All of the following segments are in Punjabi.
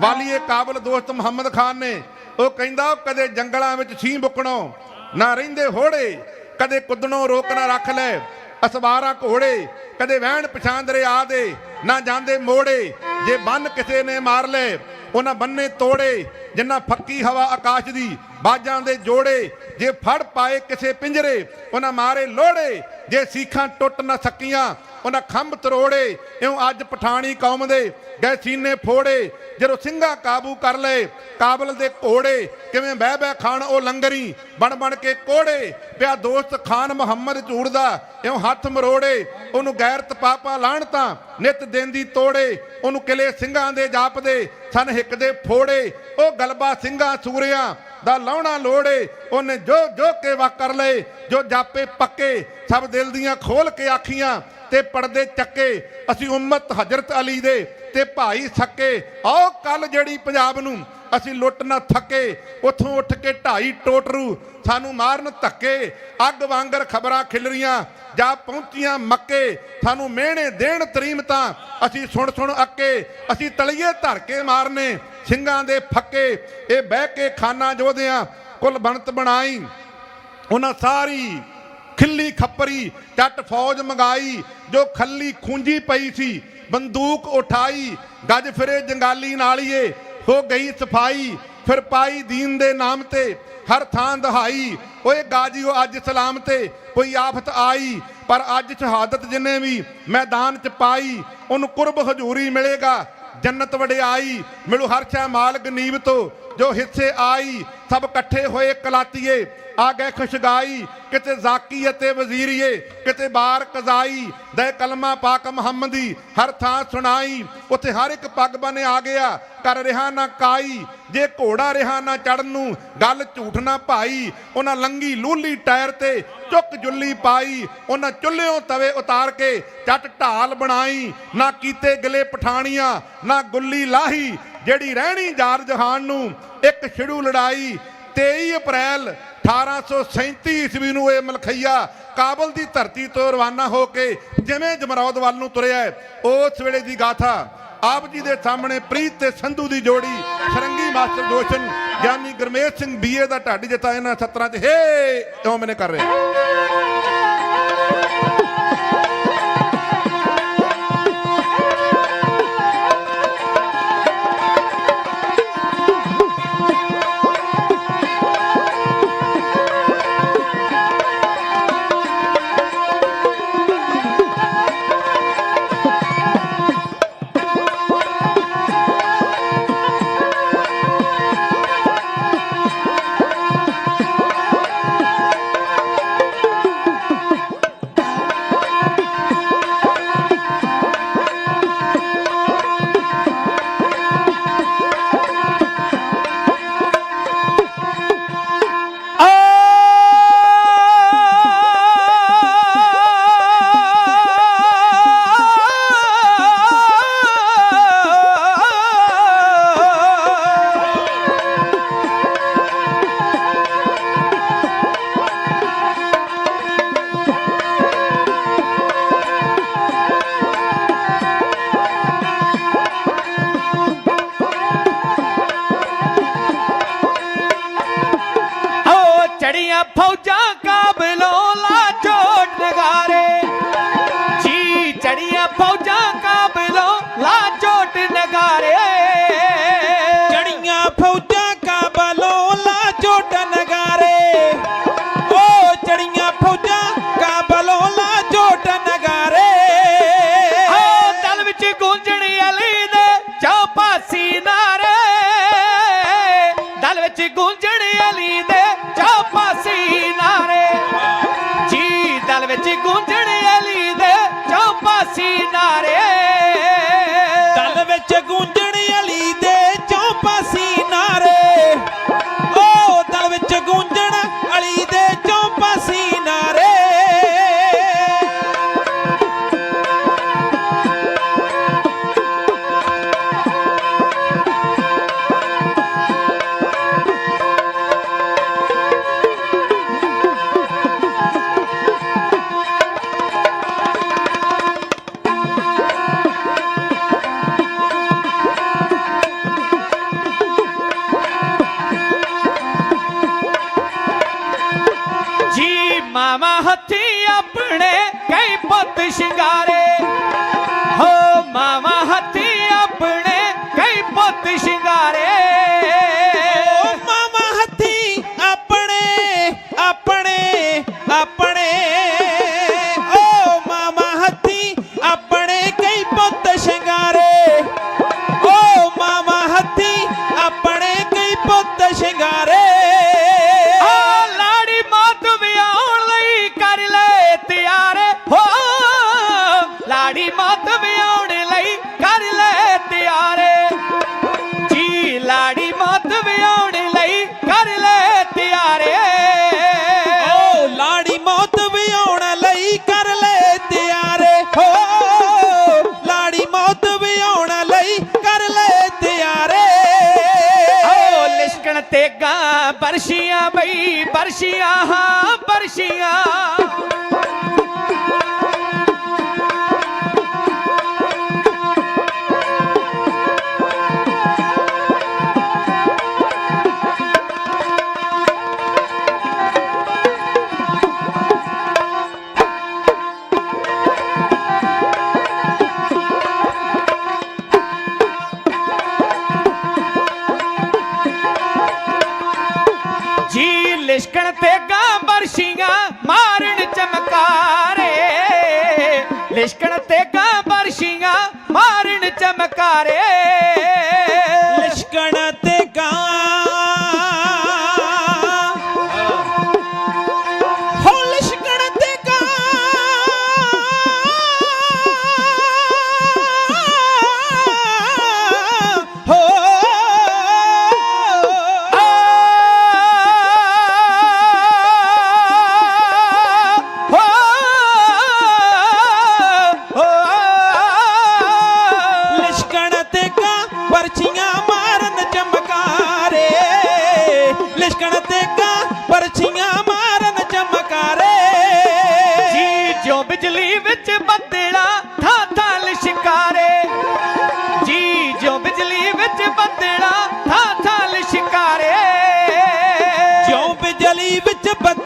ਵਾਲੀਏ ਕਾਬਲ ਦੋਸਤ ਮੁਹੰਮਦ ਖਾਨ ਨੇ, ਉਹ ਕਹਿੰਦਾ ਕਦੇ ਜੰਗਲਾਂ ਵਿੱਚ ਛੀ ਬੁਕਣੋ ਨਾ ਰਹਿੰਦੇ ਹੋੜੇ, ਕਦੇ ਕੁੱਦਣੋਂ ਰੋਕ ਰੱਖ ਲੈ, ਅਸਵਾਰਾ ਘੋੜੇ, ਕਦੇ ਵਹਿਣ ਪਛਾਣ ਦਰਿਆ ਦੇ, ਨਾ ਜਾਂਦੇ ਮੋੜੇ, ਜੇ ਬੰਨ ਕਿਸੇ ਨੇ ਮਾਰ ਲੈ, ਉਹਨਾਂ ਬੰਨੇ ਤੋੜੇ, ਜਿੰਨਾ ਫੱਕੀ ਹਵਾ ਆਕਾਸ਼ ਦੀ, ਬਾਜਾਂ ਦੇ ਜੋੜੇ, ਜੇ ਫੜ ਪਾਏ ਕਿਸੇ ਪਿੰਜਰੇ, ਉਹਨਾਂ ਮਾਰੇ ਲੋੜੇ, ਜੇ ਸੀਖਾਂ ਟੁੱਟ ਨਾ ਸਕੀਆਂ ਉਹਨਾਂ ਖੰਭ ਤਰੋੜੇ, ਇਉਂ ਅੱਜ ਪਠਾਣੀ ਕੌਮ ਦੇ ਗਏ ਸੀਨੇ ਫੋੜੇ, ਜਦੋਂ ਸਿੰਘਾਂ ਕਾਬੂ ਕਰ ਲਏ, ਕਾਬਲ ਦੇ ਘੋੜੇ, ਕਿਵੇਂ ਬਹਿ ਬਹਿ ਖਾਣ ਉਹ ਲੰਗਰੀ, ਬਣ ਬਣ ਕੇ ਕੋੜੇ, ਪਿਆ ਦੋਸਤ ਖਾਨ ਮੁਹੰਮਦ ਝੂੜਦਾ ਇਉਂ ਹੱਥ ਮਰੋੜੇ, ਉਹਨੂੰ ਗੈਰਤ ਪਾਪਾ ਲਾਣਤਾ ਨਿਤ ਦਿਨ ਦੀ ਤੋੜੇ, ਉਹਨੂੰ ਕਿਲੇ ਸਿੰਘਾਂ ਦੇ ਜਾਪਦੇ, ਸਨ ਹਿੱਕ ਦੇ ਫੋੜੇ, ਉਹ ਗਲਬਾ ਸਿੰਘਾਂ ਸੂਰਿਆਂ ਦਾ ਲਾਉਣਾ ਲੋੜੇ ਉਹਨੇ ਜੋ ਜੋ ਕੇ ਵਾ ਕਰ ਲਏ, ਜੋ ਜਾਪੇ ਪੱਕੇ, ਸਭ ਦਿਲ ਦੀਆਂ ਖੋਲ ਕੇ ਆਖੀਆਂ, ਤੇ ਪਰਦੇ ਚੱਕੇ, ਅਸੀਂ ਉਮਤ ਹਜ਼ਰਤ ਅਲੀ ਦੇ, ਤੇ ਭਾਈ ਸੱਕੇ, ਆਓ ਕੱਲ ਜਿਹੜੀ ਪੰਜਾਬ ਨੂੰ ਅਸੀਂ ਲੁੱਟ ਨਾ ਥੱਕੇ, ਉੱਥੋਂ ਉੱਠ ਕੇ ਢਾਈ ਟੋਟਰੂ ਸਾਨੂੰ ਮਾਰਨ ਧੱਕੇ, ਅੱਗ ਵਾਂਗਰ ਖਬਰਾਂ ਖਿਲਰੀਆਂ ਜਾ ਪਹੁੰਚੀਆਂ ਮੱਕੇ, ਸਾਨੂੰ ਮਿਹਣੇ ਦੇਣ ਤਰੀਮਤਾਂ, ਅਸੀਂ ਸੁਣ ਸੁਣ ਅੱਕੇ, ਅਸੀਂ ਤਲੀਏ ਧਰ ਕੇ ਮਾਰਨੇ, ਸਿੰਘਾਂ ਦੇ ਫੱਕੇ, ਇਹ ਬਹਿ ਕੇ ਖਾਨਾ ਜੋਧਿਆਂ, ਕੁਲ ਬਣਤ ਬਣਾਈ, ਉਹਨਾਂ ਸਾਰੀ ਖਿੱਲੀ ਖੱਪਰੀ, ਜੱਟ ਫੌਜ ਮੰਗਾਈ, ਜੋ ਖੱਲੀ ਖੂੰਜੀ ਪਈ ਸੀ, ਬੰਦੂਕ ਉਠਾਈ, ਗੱਜ ਫਿਰੇ ਜੰਗਾਲੀ ਨਾਲੀਏ ਹੋ ਗਈ ਸਫ਼ਾਈ, ਫਿਰ ਪਾਈ ਦੀਨ ਦੇ ਨਾਮ ਤੇ, ਹਰ ਥਾਂ ਦਹਾਈ। ਓਏ ਗਾਜੀਓ, ਅੱਜ ਸਲਾਮ ਤੇ ਕੋਈ ਆਫਤ ਆਈ, ਪਰ ਅੱਜ ਸ਼ਹਾਦਤ ਜਿਨੇ ਵੀ ਮੈਦਾਨ ਚ ਪਾਈ, ਉਹਨੂੰ ਕੁਰਬ ਹਜ਼ੂਰੀ ਮਿਲੇਗਾ, ਜੰਨਤ ਵਡਿਆਈ। ਮਿਲੂ ਹਰਸ਼ਾ ਮਾਲ ਗਨੀਬ ਤੋਂ ਜੋ ਹਿੱਸੇ ਆਈ, ਸਭ ਇਕੱਠੇ ਹੋਏ ਕਲਾਤੀਏ। ਆ ਗਏ ਖੁਸ਼ਗਾਈ, ਕਿਤੇ ਜ਼ਾਕੀ ਅਤੇ ਵਜ਼ੀਰੀਏ, ਕਿਤੇ ਬਾਰ ਕਜ਼ਾਈ। ਦੇ ਕਲਮਾ ਪਾਕ ਮੁਹੰਮਦੀ, ਹਰ ਥਾਂ ਸੁਣਾਈ। ਉੱਥੇ ਹਰ ਇੱਕ ਪੱਗ ਬਨੇ ਆ ਗਿਆ, ਕਰ ਰਿਹਾ ਨਾ ਕਾਈ। ਜੇ ਘੋੜਾ ਰਿਹਾ ਨਾ ਚੜਨ ਨੂੰ, ਗੱਲ ਝੂਠ ਨਾ ਭਾਈ। ਉਹਨਾਂ ਲੰਗੀ ਲੂਲੀ ਟਾਇਰ ਤੇ ਚੁੱਕ ਜੁੱਲੀ ਪਾਈ। ਉਹਨਾਂ ਚੁੱਲ੍ਹਿਓਂ ਤਵੇ ਉਤਾਰ ਕੇ ਚੱਟ ਢਾਲ ਬਣਾਈ। ਨਾ ਕੀਤੇ ਗਲੇ ਪਠਾਣੀਆਂ, ਨਾ ਗੁੱਲੀ ਲਾਹੀ। ਜਿਹੜੀ ਰਹਿਣੀ ਜਾਰ ਜਹਾਨ ਨੂੰ ਇੱਕ ਛਿੜੂ ਲੜਾਈ 23 ਅਪ੍ਰੈਲ 1837 ਈਸਵੀ ਨੂੰ ਇਹ ਮਲਖਈਆ ਕਾਬਲ ਦੀ ਧਰਤੀ ਤੋਂ ਰਵਾਨਾ ਹੋ ਕੇ ਜਿਵੇਂ ਜਮਰੌਦ ਵੱਲ ਨੂੰ ਤੁਰਿਆ ਉਸ ਵੇਲੇ ਦੀ ਗਾਥਾ, ਆਪ ਜੀ ਦੇ ਸਾਹਮਣੇ ਪ੍ਰੀਤ ਤੇ ਸੰਧੂ ਦੀ ਜੋੜੀ, ਸਰੰਗੀ ਮਾਸਟਰ ਦੋਸ਼ਨ ਗਿਆਨੀ ਗੁਰਮੇਸ਼ ਸਿੰਘ ਬੀਏ ਦਾ ਢਾਡੀ ਜਤਾ ਇਹਨਾਂ ਸੱਤਰਾਂ 'ਚ। ਹੇ ਇਉਂ ਮੈਨੇ ਕਰ ਰਿਹਾ ফৌজা রে ਮਾਮਾ ਹੱਥੀ ਆਪਣੇ ਕਈ ਪੁੱਤ ਸ਼ਿੰਗਾਰੇ। ਹੋ ਮਾਮਾ ਹੱਥੀ ਆਪਣੇ ਕਈ ਪੁੱਤ ਸ਼ਿੰਗਾਰੇ। ਓ ਮਾਮਾ ਹੱਥੀ ਆਪਣੇ ਆਪਣੇ ਆਪਣੇ। ਲਿਸ਼ਕਣ ਤੇ ਗਾਂ ਬਰਸ਼ੀਆਂ ਬਈ ਬਰਸ਼ੀਆਂ ਹਾਂ ਬਰਸ਼ੀਆਂ। ਲਿਸ਼ਕਣ ਤੇ ਗਾਂ ਬਰਸ਼ੀਆਂ ਮਾਰਨ ਚਮਕਾਰੇ। ਲਿਸ਼ਕਣ ਤੇ ਕਾਂ ਪਰਛੀਆਂ ਮਾਰਨ ਚਮਕਾਰੇ। ਜੀ ਜੋ ਬਿਜਲੀ ਵਿੱਚ ਬੱਦਲਾ ਥਾਂ ਥਾਂ ਲਿਸ਼ਕਾਰੇ। ਜੀ ਜੋ ਬਿਜਲੀ ਵਿੱਚ ਬੱਦਲਾ ਥਾਂ ਥਾਂ ਲਿਸ਼ਕਾਰੇ। ਜਿਉਂ ਬਿਜਲੀ ਵਿੱਚ ਬੱਦਲਾਂ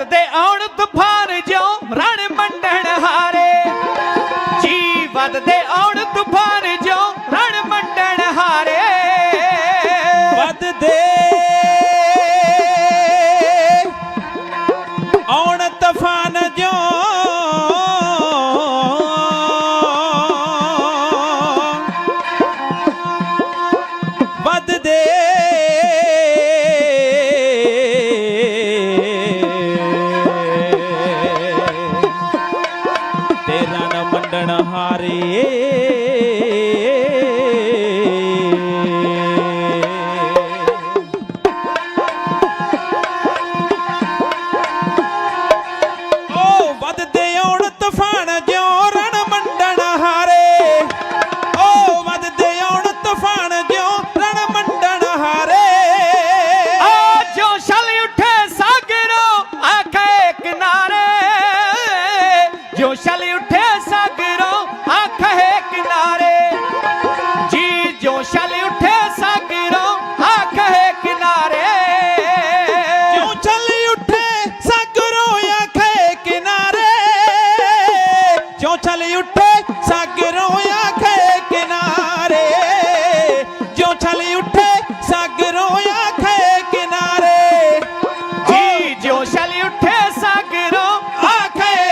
ਆਓ ਵੱਧਦੇ ਆਉਣ ਤੂਫਾਨ ਜਿਉ ਰਣ ਮੰਡਣ ਹਾਰੇ। ਜੀ ਵੱਧਦੇ ਆਉਣ Ei.